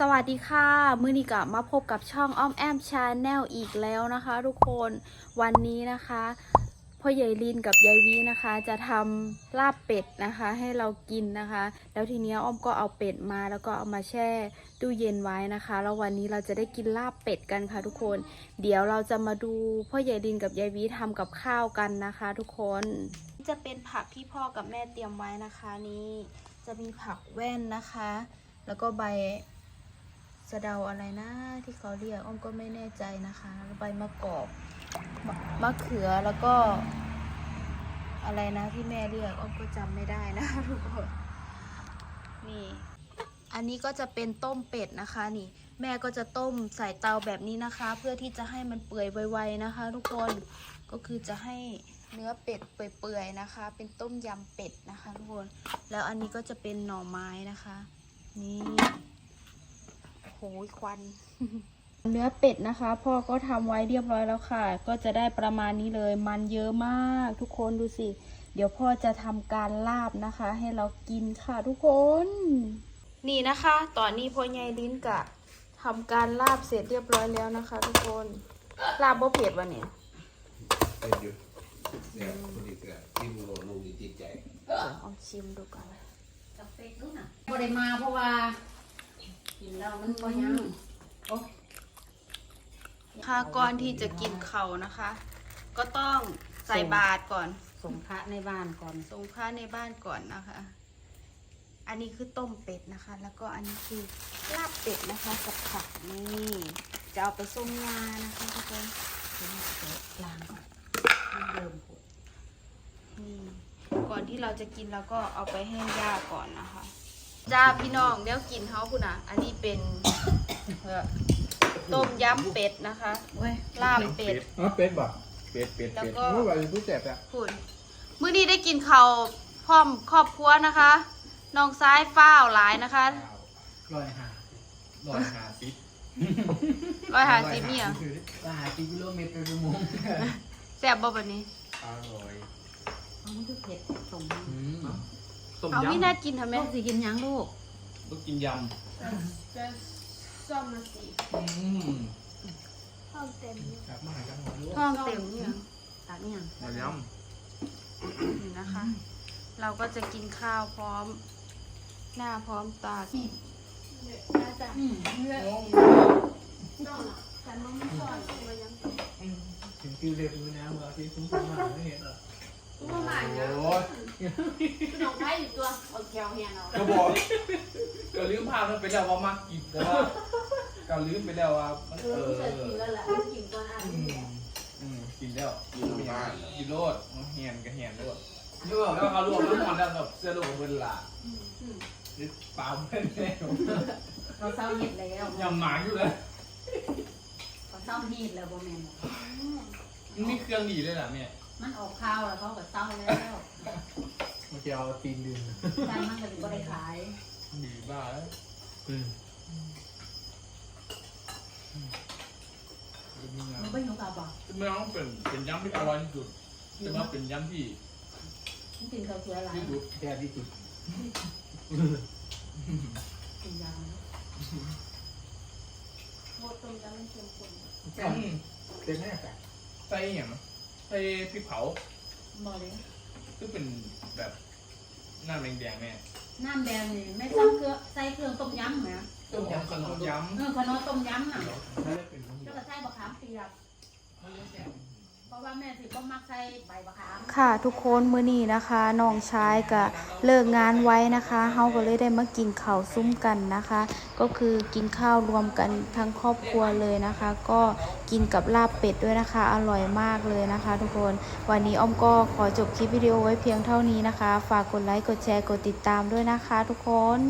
สวัสดีค่ะ มือนี้กับมาพบกับช่องอ้อมแอมชาแนลอีกแล้วนะคะ ทุกคนวันนี้นะคะพ่อใหญ่ลินกับยายวีนะคะ จะทำลาบเป็ดนะคะ ให้เรากินนะคะ แล้วทีเนี้ยอ้อมก็เอาเป็ดมาแล้วก็เอามาแช่ตู้เย็นไว้นะคะ แล้ววันนี้เราจะได้กินลาบเป็ดกันค่ะ ทุกคน เดี๋ยวเราจะมาดูพ่อใหญ่ลินกับยายวีทำกับข้าวกันนะคะ ทุกคนจะเป็นผักที่พ่อกับแม่เตรียมไว้นะคะ นี่จะมีผักแว่นนะคะ แล้วก็ใบะเดาอะไรนะที่เขาเรียกอ้อมก็ไม่แน่ใจนะคะแล้วใบมะกอกมะมะเขือแล้วก็ อะไรนะที่แม่เรียกอ้อมก็จำไม่ได้นะทุกคนนี่อันนี้ก็จะเป็นต้มเป็ดนะคะ นี่ แม่ก็จะต้มใส่เตาแบบนี้นะคะ เพื่อที่จะให้มันเปื่อยไวๆนะคะ ทุกคนก็คือจะให้เนื้อเป็ดเปื่อยๆนะคะ เป็นต้มยำเป็ดนะคะ ทุกคน แล้วอันนี้ก็จะเป็นหน่อไม้นะคะ นี่ ควัน เนื้อเป็ดนะคะ พ่อก็ทำไว้เรียบร้อยแล้วค่ะ ก็จะได้ประมาณนี้เลย มันเยอะมากทุกคนดูสิ เดี๋ยวพ่อจะทำการลาบนะคะ ให้เรากินค่ะทุกคน นี่นะคะ ตอนนี้พ่อใหญ่ลิ้นกะทำการลาบเสร็จเรียบร้อยแล้วนะคะ ทุกคน ลาบบ่เผ็ดวะเนี่ยเป็นอยู่เนี่ยคนนี้ก็ที่มูโรนุ่งนี่จิตใจเดี๋ยวเอาชิมดูก่อนกับเป็ดนู่นน่ะบ่ได้มาเพราะว่า กินแล้วมันบ่ยังโอ้ค่ะก่อนที่จะกินเขาวนะคะ ก็ต้องใส่บาตรก่อนส่งพระในบ้านก่อนส่งพระในบ้านก่อนนะคะ อันนี้คือต้มเป็ดนะคะ แล้วก็อันนี้คือลาบเป็ดนะคะกับผักนี่จะเอาไปส้มงานะคะทุกคนเดี๋ยวมันจะล้างก่อนมันเริ่มปวดนี่ก่อนที่เราจะกินเราก็เอาไปให้ย่าก่อนนะคะ จ้าพี่น้องเดี๋ยวกินเขาคุณอะอันนี้เป็นเอ่อต้มยำเป็ดนะคะเว้ยลาบเป็ดอ๋อเป็ดบ่เป็ดเป็ดแล้วเป็ดก็เมื่อวานผู้แสบอะคุณมื้อนี้ได้กินข้าวพร้อมครอบครัวนะคะน้องซ้ายฟ้าวหลายนะคะร้อยหาร้อยหาสิบร้อยห้าสิบเนี่ยร้อยหาสิบกิโลเมตรต่อชั่วโมงแซ่บบ่แบบนี้อร่อยเอามันคือเผ็ดส่งมาอืม ต้มเอาไม่ยำน่ากินทำไมลูกสิกินหยังลูกต้องกินยจะซ่อมมาสิำอืมห้องเต็มครับมาหากันหมดลูกห้องเต็มเนี่ยตักเนี่ยมายนี่นะคะ เราก็จะกินข้าวพร้อม หน้าพร้อมตาอืมำอืมถึงกินเร็วอยู่นะเมื่อที่คุ้มคุ้มมาไม่เห็นเหรอ ก็มาโอ้เนี่ยยน้องไผ่อยู่ตัวเอาแก้วเฮียนเอาก็บอกก็ลืมภาพมันไปแล้วว่ามักกินแต่ว่าก็ลืมไปแล้วว่ามันเอเอออเสร็จกินแล้วแหละกินก่อนอะอืมอืมกินแล้วอยู่ในบ้านกินโลดมันเหียนก็เหียนโลดเยอะแล้วเขารวมน้ำมันแล้วแบบเสื้อลูกของเวลานี่ปลาเพื่อนแล้วเราเศร้าเห็ดแล้วยำหมางอยู่เลยเขาเศร้าเห็ดแล้วบ่แม่นบ่มันมีเครื่องดีเลยล่ะแม่ มันออกข้าวแล้วเขาก็เศร้าแล้วมันจะเอาตีนดึงใจมันก็สิบ่ได้ขายดีบ้าแล้วอืมมันบ่อยู่กับบ่ไม่ต้องเป็นเป็นยำที่อร่อยที่สุดแต่ว่าเป็นยำที่มันกินข้าวเสือหลายที่สุดแค่ที่สุดกินยาโมต้มยำมันเข้มข้นอืมเต็มแน่แต่ใส่อย่าง ใส่พริกเผาบ่เลยซึ่งเป็นแบบหน้าแดงๆแม่น้ำแดงนี่ไม่ใส่เครื่องใส่เครื่องต้มยำแหมต้มยำขนมยำเออขนมต้มยำน่ะไม่ได้เป็นของแล้วก็ใส่บะขามเปียกเพ ราะว่าแม่สิบ่มักใส่ใบบะขามค่ะทุกคนมื้อนี้นะคะน้องชายก็เลิกงานไว้นะคะเฮาก็เลยได้มากินข้าวซุ้มกันนะคะ ก็คือกินข้าวรวมกันทั้งครอบครัวเลยนะคะ ก็กินกับลาบเป็ดด้วยนะคะ อร่อยมากเลยนะคะ ทุกคนวันนี้อ้อมก็ขอจบคลิปวิดีโอไว้เพียงเท่านี้นะคะ ฝากกดไลค์กดแชร์กดติดตามด้วยนะคะ ทุกคน